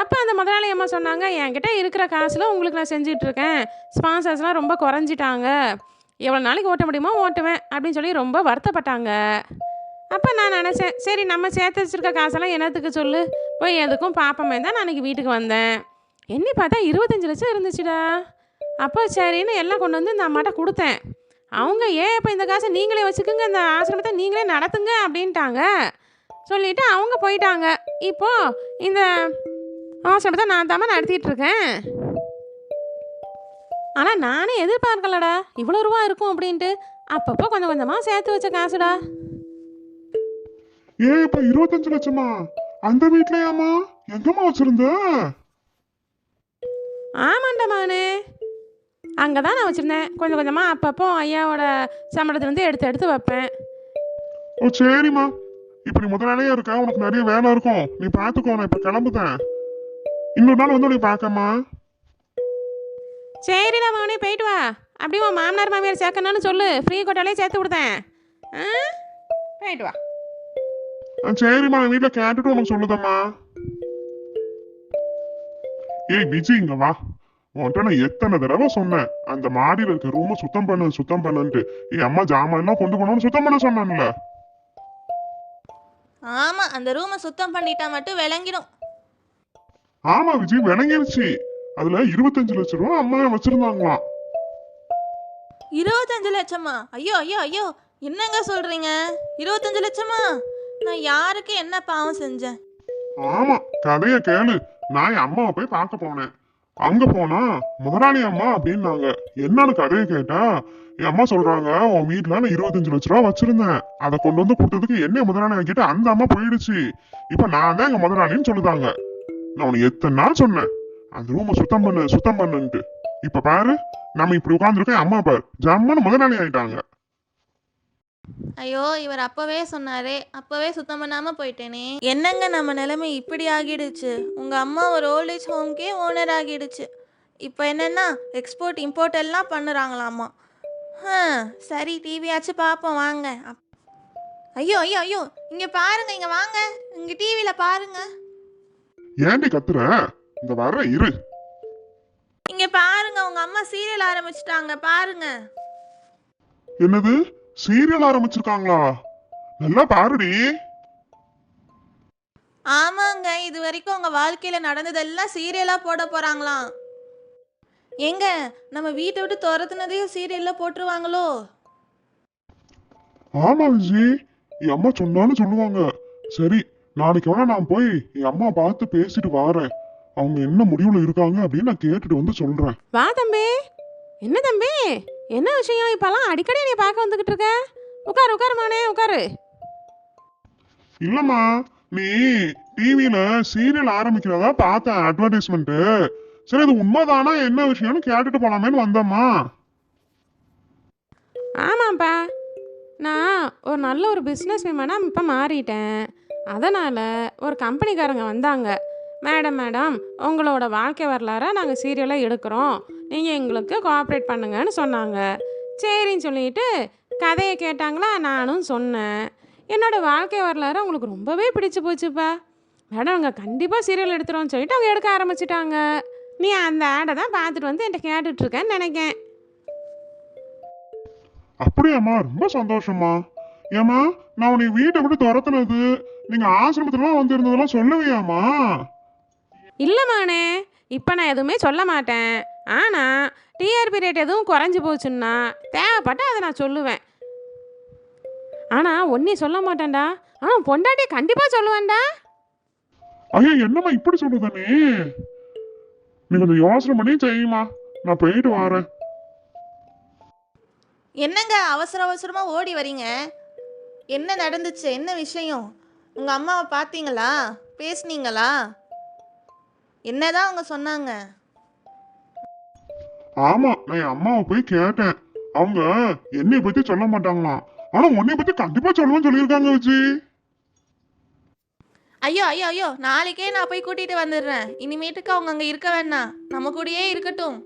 அப்போ அந்த முதலாளி அம்மா சொன்னாங்க என்கிட்ட இருக்கிற காசில் உங்களுக்கு நான் செஞ்சிட்ருக்கேன். ஸ்பான்சர்ஸ்லாம் ரொம்ப குறைஞ்சிட்டாங்க. எவ்வளோ நாளைக்கு ஓட்ட முடியுமோ ஓட்டுவேன் அப்படின்னு சொல்லி ரொம்ப வருத்தப்பட்டாங்க. அப்போ நான் நினச்சேன் சரி நம்ம சேர்த்து வச்சிருக்க காசெல்லாம் என்னத்துக்கு சொல்லு? போய் எதுக்கும் பார்ப்போமே தான் நான் அன்றைக்கி வீட்டுக்கு வந்தேன். எண்ணி பார்த்தா இருபத்தஞ்சு லட்சம் இருந்துச்சுடா. அப்போ சரின்னு எல்லாம் கொண்டு வந்து இந்த அம்மாட்ட கொடுத்தேன். அவங்க ஏன் இப்போ இந்த காசை நீங்களே வச்சுக்கோங்க இந்த ஆசிரமத்தை நீங்களே நடத்துங்க அப்படின்ட்டாங்க. சொல்லிவிட்டு அவங்க போயிட்டாங்க. இப்போது இந்த ஆசிரமத்தை நான் தாம நடத்திட்டு இருக்கேன் ஆனால் நானே எதிர்பார்க்கலடா. இவ்வளோ ரூபா இருக்கும் அப்படின்ட்டு. அப்பப்போ கொஞ்சம் கொஞ்சமாக சேர்த்து வச்ச காசுடா. ஏன் இப்ப இருபத்தஞ்சு லட்சமா? அந்த வீட்லயாமா எங்கம்மா வச்சிருந்த? ஆமாண்டா மானே அங்கே தான் நான் வச்சுருந்தேன். கொஞ்சம் கொஞ்சமாக அப்பப்போ ஐயாவோட சம்பளத்துலேருந்து எடுத்து எடுத்து வைப்பேன். ஓ சரிம்மா. இப்ப நீ முதலாளியா இருக்க. உனக்கு நிறைய வேலை இருக்கும். நீ பாத்துக்கோ நான் இப்ப கிளம்புதேன். இன்னொரு நாள் வந்து நீ பாக்கம்மா சரிடா மகனே போயிட்டு வா. அப்படியே உன் மாமனார் மாமியார் சேர்க்கணும்னு சொல்லு. ஃப்ரீ கோட்டாலே சேர்த்து கொடுத்தேன் ஆ? போயிட்டு வா. ஆ, சரிம்மா நான் வீட்டுல கேட்டுட்டு உனக்கு சொல்லுதம்மா. ஏய் விஜய் இங்க வா. உன்கிட்ட நான் எத்தனை தடவை சொன்னேன். அந்த மாடியில இருக்க ரூம சுத்தம் பண்ணு சுத்தம் பண்ணுன்ட்டு. ஏய் அம்மா ஜாமான் எல்லாம் கொண்டு போனோம்னு சுத்தம் பண்ண சொன்னான்ல. ஆமா அந்த ரூமை சுத்தம் பண்ணிட்டா மட்டும் விளங்கிடும். ஆமா விஜய் விளங்கிருச்சு அதுல இருபத்தஞ்சு லட்சம் ரூபா அம்மா வச்சிருந்தாங்களாம் இருபத்தஞ்சு லட்சமா? ஐயோ ஐயோ ஐயோ என்னங்க சொல்றீங்க? இருபத்தஞ்சு லட்சமா? நான் யாருக்கு என்ன பாவம் செஞ்சேன்? ஆமா கதைய கேளு. நான் என் அம்மாவை போய் பார்க்க போனேன். அங்க போனா முதலாளி அம்மா அப்படின்னாங்க. என்னன்னு கதையை கேட்டா என் அம்மா சொல்றாங்க உன் வீட்டுல நான் இருபத்தஞ்சு லட்ச ரூபா வச்சிருந்தேன். அதை கொண்டு வந்து கொடுத்ததுக்கு என்ன முதலாளி கிட்ட அந்த அம்மா போயிடுச்சு. இப்ப நான் தான் எங்க முதலாளின்னு சொல்லுதாங்க. நான் உனக்கு எத்தனை நாள் சொன்னேன்? அந்த ரூமை சுத்தம் பண்ணு சுத்தம் பண்ணுன்ட்டு. இப்ப பாரு நம்ம இப்படி உட்காந்துருக்கோம் அம்மா பாரு ஜம்முன்னு முதலாளி ஆயிட்டாங்க. ஐயோ இவர் அப்பவே சொன்னாரே அப்பவே சுத்தம் பண்ணாம போயிட்டேனே. என்னங்க நம்ம நிலைமை இப்படி ஆகிடுச்சு? உங்க அம்மா ஒரு ஓல்டேஜ் ஹோம்க்கே ஓனர் ஆகிடுச்சு. இப்போ என்னன்னா எக்ஸ்போர்ட் இம்போர்ட் எல்லாம் பண்ணுறாங்களாமா? சரி டிவியாச்சும் பார்ப்போம் வாங்க. அப்- ஐயோ ஐயோ ஐயோ இங்க பாருங்க இங்க வாங்க. இங்க டிவியில பாருங்க. ஏன்டி கத்துற? இந்த வர்ற இரு. இங்க பாருங்க உங்க அம்மா சீரியல் ஆரம்பிச்சிட்டாங்க பாருங்க. என்னது? சீரியல் ஆரம்பிச்சிருக்காங்களா? நல்லா பாருடி. ஆமாங்க இது வரைக்கும் உங்க வாழ்க்கையில நடந்ததெல்லாம் சீரியலா போட போறாங்களாம். எங்க நம்ம வீட்டை விட்டு துரத்துனதையும் சீரியல்ல போட்டுருவாங்களோ? ஆமா விஜய் என் அம்மா சொன்னாலும் சொல்லுவாங்க. சரி நாளைக்கு வேணா நான் போய் என் அம்மா பார்த்து பேசிட்டு வாரேன். அவங்க என்ன முடிவுல இருக்காங்க அப்படின்னு நான் கேட்டுட்டு வந்து சொல்றேன். வா தம்பி. என்ன தம்பி? என்ன விஷயம்? இப்போல்லாம் அடிக்கடி நீ பார்க்க வந்துக்கிட்டு இருக்க? உட்காரு உட்காரு மானே உட்காரு. இல்லம்மா நீ டிவில சீரியல் ஆரம்பிக்கிறதா பார்த்தேன் அட்வர்டைஸ்மெண்ட் சரி அது உண்மைதானா என்ன விஷயம்னு கேட்டுட்டு போலாமேன்னு வந்தம்மா. ஆமாப்பா. நான் ஒரு நல்ல ஒரு பிஸ்னஸ் மேனாக இப்போ மாறிட்டேன். அதனால் ஒரு கம்பெனிக்காரங்க வந்தாங்க. மேடம் மேடம் உங்களோட வாழ்க்கை வரலாறை நாங்கள் சீரியலாக எடுக்கிறோம். நீங்கள் எங்களுக்கு கோஆப்ரேட் பண்ணுங்கன்னு சொன்னாங்க. சரின்னு சொல்லிட்டு கதையை கேட்டாங்களா? நானும் சொன்னேன். என்னோடய வாழ்க்கை வரலாறு அவங்களுக்கு ரொம்பவே பிடிச்சி போச்சுப்பா. மேடம் அவங்க கண்டிப்பாக சீரியல் எடுத்துருவோம்னு சொல்லிட்டு அவங்க எடுக்க ஆரம்பிச்சிட்டாங்க. நீ அந்த ஆடை தான் பார்த்துட்டு வந்து என்கிட்ட கேட்டுட்ருக்கேன்னு நினைக்கேன். அப்படியாம்மா? ரொம்ப சந்தோஷம்மா. ஏம்மா நான் உன்னை வீட்டை விட்டு துரத்துனது நீங்க ஆசிரமத்துல வந்து இருந்ததெல்லாம் சொல்லுவியாம்மா இல்லைம்மாண்ணே இப்போ நான் எதுவுமே சொல்ல மாட்டேன். ஆனால் டிஆர்பி ரேட் எதுவும் குறைஞ்சி போச்சுன்னா தேவைப்பட்டா அதை நான் சொல்லுவேன். ஆனால் ஒன்றே சொல்ல மாட்டேன்டா. ஆ பொண்டாட்டியை கண்டிப்பாக சொல்லுவேன்டா. ஐயா என்னம்மா இப்படி சொல்லுத நீ? நீ கொஞ்சம் யோசனை பண்ணி செய்யுமா. நான் போயிட்டு வரேன். என்னங்க அவசர அவசரமா ஓடி வரீங்க? என்ன நடந்துச்சு? என்ன விஷயம்? உங்க அம்மாவை பார்த்தீங்களா? பேசுனீங்களா? என்னதான் அவங்க சொன்னாங்க? ஆமா நான் என் அம்மாவை போய் கேட்டேன். அவங்க என்னை பத்தி சொல்ல மாட்டாங்களாம் ஆனா உன்னை பத்தி கண்டிப்பா சொல்லுவேன்னு சொல்லியிருக்காங்க வச்சு ஐயோ ஐயோ ஐயோ நாளைக்கே நான் போய் கூட்டிட்டு வந்துடுறேன். இனிமேட்டுக்கு அவங்க அங்கே இருக்க வேண்டாம் நம்ம கூடயே இருக்கட்டும்.